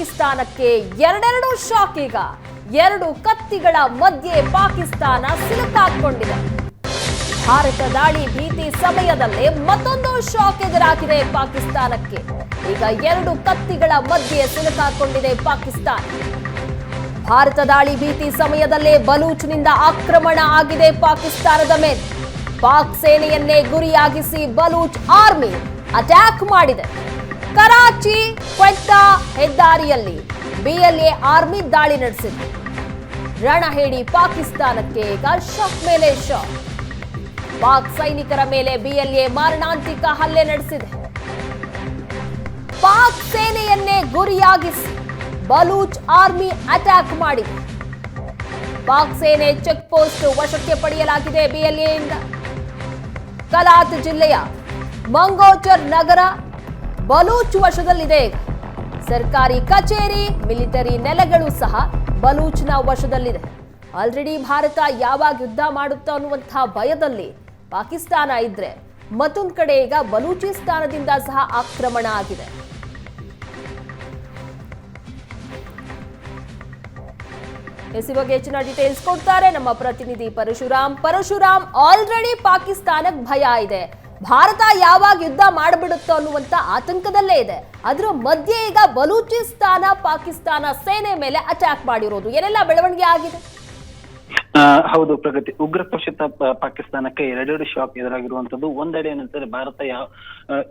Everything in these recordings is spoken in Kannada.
ಪಾಕಿಸ್ತಾನಕ್ಕೆ ಎರಡೆರಡು ಶಾಕ್ ಈಗ. ಎರಡು ಕತ್ತಿಗಳ ಮಧ್ಯೆ ಪಾಕಿಸ್ತಾನ ಸಿಲುಕಾಕೊಂಡಿದೆ ಭಾರತ ದಾಳಿ ಭೀತಿ ಸಮಯದಲ್ಲೇ ಮತ್ತೊಂದು ಶಾಕ್ ಎದುರಾಗಿದೆ ಪಾಕಿಸ್ತಾನಕ್ಕೆ. ಈಗ ಎರಡು ಕತ್ತಿಗಳ ಮಧ್ಯೆ ಸಿಲುಕಾಕೊಂಡಿದೆ ಪಾಕಿಸ್ತಾನ. ಭಾರತ ದಾಳಿ ಭೀತಿ ಸಮಯದಲ್ಲೇ ಬಲೂಚ್ನಿಂದ ಆಕ್ರಮಣ ಆಗಿದೆ ಪಾಕಿಸ್ತಾನದ ಮೇಲೆ. ಪಾಕ್ ಸೇನೆಯನ್ನೇ ಗುರಿಯಾಗಿಸಿ ಬಲೂಚ್ ಆರ್ಮಿ ಅಟ್ಯಾಕ್ ಮಾಡಿದೆ. ಕರಾಚಿ ಕ್ವೆಟ್ಟಾ ಹೆದ್ದಾರಿಯಲ್ಲಿ ಬಿಎಲ್ಎ ಆರ್ಮಿ ದಾಳಿ ನಡೆಸಿದೆ. ರಣಹೇಡಿ ಪಾಕಿಸ್ತಾನಕ್ಕೆ ಶಾಕ್ ಮೇಲೆ ಶಾಕ್. ಪಾಕ್ ಸೈನಿಕರ ಮೇಲೆ ಬಿಎಲ್ಎ ಮಾರಣಾಂತಿಕ ಹಲ್ಲೆ ನಡೆಸಿದೆ. ಪಾಕ್ ಸೇನೆಯನ್ನೇ ಗುರಿಯಾಗಿಸಿ ಬಲೂಚ್ ಆರ್ಮಿ ಅಟ್ಯಾಕ್ ಮಾಡಿದೆ. ಪಾಕ್ ಸೇನೆ ಚೆಕ್ ಪೋಸ್ಟ್ ವಶಕ್ಕೆ ಪಡೆಯಲಾಗಿದೆ ಬಿಎಲ್ಎಯಿಂದ. ಕಲಾತ್ ಜಿಲ್ಲೆಯ ಮಂಗೋಚರ್ ನಗರ ಬಲೂಚ್ ವಶದಲ್ಲಿದೆ. ಸರ್ಕಾರಿ ಕಚೇರಿ, ಮಿಲಿಟರಿ ನೆಲೆಗಳು ಸಹ ಬಲೂಚ್ನ ವಶದಲ್ಲಿದೆ. ಆಲ್ರೆಡಿ ಭಾರತ ಯಾವಾಗ ಯುದ್ಧ ಮಾಡುತ್ತೋ ಅನ್ನುವಂತಹ ಭಯದಲ್ಲಿ ಪಾಕಿಸ್ತಾನ ಇದ್ರೆ ಮತ್ತೊಂದು ಕಡೆ ಈಗ ಬಲೂಚಿಸ್ತಾನದಿಂದ ಸಹ ಆಕ್ರಮಣ ಆಗಿದೆ. ಎಸ್ ಬಗ್ಗೆ ಹೆಚ್ಚಿನ ಡೀಟೇಲ್ಸ್ ಕೊಡ್ತಾರೆ ನಮ್ಮ ಪ್ರತಿನಿಧಿ ಪರಶುರಾಮ್. ಪರಶುರಾಮ್, ಆಲ್ರೆಡಿ ಪಾಕಿಸ್ತಾನಕ್ಕೆ ಭಯ ಇದೆ. ಭಾರತ ಯಾವಾಗ ಯುದ್ಧ ಮಾಡಿಬಿಡುತ್ತೋ ಅನ್ನುವಂತ ಆತಂಕದಲ್ಲೇ ಇದೆ. ಅದರ ಮಧ್ಯೆ ಈಗ ಬಲೂಚಿಸ್ತಾನ, ಪಾಕಿಸ್ತಾನ ಸೇನೆ ಮೇಲೆ ಅಟ್ಯಾಕ್ ಮಾಡಿರೋದು. ಏನೆಲ್ಲ ಬೆಳವಣಿಗೆ ಆಗಿದೆ? ಹೌದು, ಪ್ರಗತಿ. ಉಗ್ರ ಪೋಷಿತ ಪಾಕಿಸ್ತಾನಕ್ಕೆ ಎರಡೆರಡು ಶಾಕ್ ಎದುರಾಗಿರುವಂತದ್ದು ಒಂದೆಡೆ ಏನಂತಂದ್ರೆ, ಭಾರತ ಯಾವ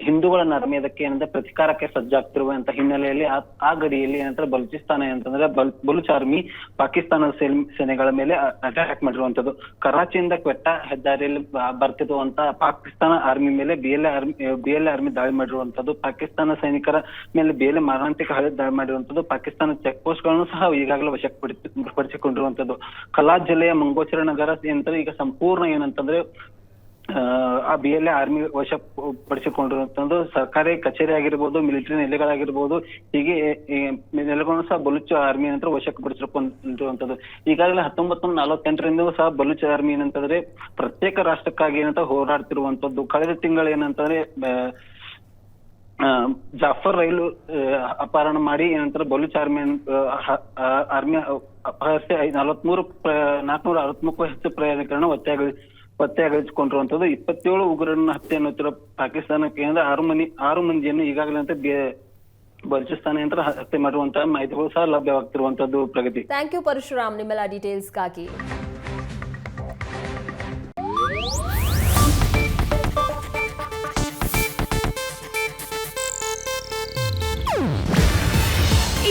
ಹಿಂದೂಗಳನ್ನ ಹಿಂದೂಗಳ ನರ್ಮೇದಕ್ಕೆ ಏನಂದ್ರೆ, ಪ್ರತಿಕಾರಕ್ಕೆ ಸಜ್ಜಾಗ್ತಿರುವಂತ ಹಿನ್ನೆಲೆಯಲ್ಲಿ ಆ- ಗಡಿಯಲ್ಲಿ ಏನಂದ್ರೆ, ಬಲೂಚಿಸ್ತಾನ ಏನಂತಂದ್ರೆ, ಬಲ್, ಬಲೂಚ್ ಆರ್ಮಿ ಪಾಕಿಸ್ತಾನದ ಸೇನೆಗಳ ಮೇಲೆ ಅಟ್ಯಾಕ್ ಮಾಡಿರುವಂತದ್ದು ಕರಾಚಿಯಿಂದ ಕ್ವೆಟ್ಟ ಹೆದ್ದಾರಿಯಲ್ಲಿ ಬರ್ತಿರುವಂತ ಪಾಕಿಸ್ತಾನ ಆರ್ಮಿ ಮೇಲೆ B L army B L army ದಾಳಿ ಮಾಡಿರುವಂತದ್ದು ಪಾಕಿಸ್ತಾನ ಸೈನಿಕರ ಮೇಲೆ ಬೇಲೆ ಮಾರಣಾಂತಿಕ ಹಳೆ ದಾಳಿ ಮಾಡಿರುವಂತದ್ದು ಪಾಕಿಸ್ತಾನ ಚೆಕ್ ಪೋಸ್ಟ್ಗಳನ್ನು ಸಹ ಈಗಾಗಲೇ ವಶಕ್ಕೆ ಪಡಿಸಿ ಪಡಿಸಿಕೊಂಡಿರುವಂತದ್ದು ಕಲಾ ಜಿಲ್ಲೆಯ ಮಂಗೋಚರ ನಗರ ಅಂತಂದ್ರೆ ಈಗ ಸಂಪೂರ್ಣ ಏನಂತಂದ್ರೆ ಆ, ಬಿ ಎಲ್ ಆರ್ಮಿ ವಶ ಪಡಿಸಿಕೊಂಡಿರುವಂತದ್ದು ಸರ್ಕಾರಿ ಕಚೇರಿ ಆಗಿರ್ಬೋದು ಮಿಲಿಟರಿ ನೆಲೆಗಳಾಗಿರ್ಬೋದು ಹೀಗೆ ನೆಲೆಗಳನ್ನು ಸಹ ಬಲೂಚ್ ಆರ್ಮಿ ಏನಂತ ವಶಕ್ಕೆ ಪಡಿಸಿಕೊಂಡಿರುವಂತದ್ದು ಈಗಾಗಲೇ ಹತ್ತೊಂಬತ್ತು ನೂರ ನಲವತ್ತೆಂಟರಿಂದಲೂ ಸಹ ಬಲೂಚ್ ಆರ್ಮಿ ಏನಂತಂದ್ರೆ ಪ್ರತ್ಯೇಕ ರಾಷ್ಟ್ರಕ್ಕಾಗಿ ಏನಂತ ಹೋರಾಡ್ತಿರುವಂತದ್ದು. ಕಳೆದ ತಿಂಗಳು ಏನಂತಂದ್ರೆ ಜಾಫರ್ ರೈಲು ಅಪಹರಣ ಮಾಡಿ ನಂತರ ಬಲೂಚ್ ಆರ್ಮಿ ಆರ್ಮಿ ಅಪಹರಿಸಿ ನಲವತ್ಮೂರು ನಾಲ್ಕನೂರ ಅರವತ್ಮೂರು ಹೆಚ್ಚು ಪ್ರಯಾಣಿಕರನ್ನ ಒತ್ತೆಯಾಗಿ ಒತ್ತೆಯಾಗಿಸಿಕೊಂಡಿರುವಂತದ್ದು ಇಪ್ಪತ್ತೇಳು ಉಗ್ರರನ್ನ ಹತ್ಯೆ ಅನ್ನುತ್ತಿರುವ ಪಾಕಿಸ್ತಾನ ಕೇಂದ್ರ ಆರು ಮನಿ, ಆರು ಮಂದಿಯನ್ನು ಈಗಾಗಲೇ ಅಂತ ಬಲೂಚಿಸ್ತಾನ ಯಂತ್ರ ಹತ್ಯೆ ಮಾಡಿರುವಂತಹ ಮಾಹಿತಿಗಳು ಸಹ ಲಭ್ಯವಾಗ್ತಿರುವಂತದ್ದು ಪ್ರಗತಿ. ಥ್ಯಾಂಕ್ ಯು ಪರಶುರಾಮ್ ನಿಮ್ಮೆಲ್ಲ ಡೀಟೇಲ್ಸ್ಗಾಗಿ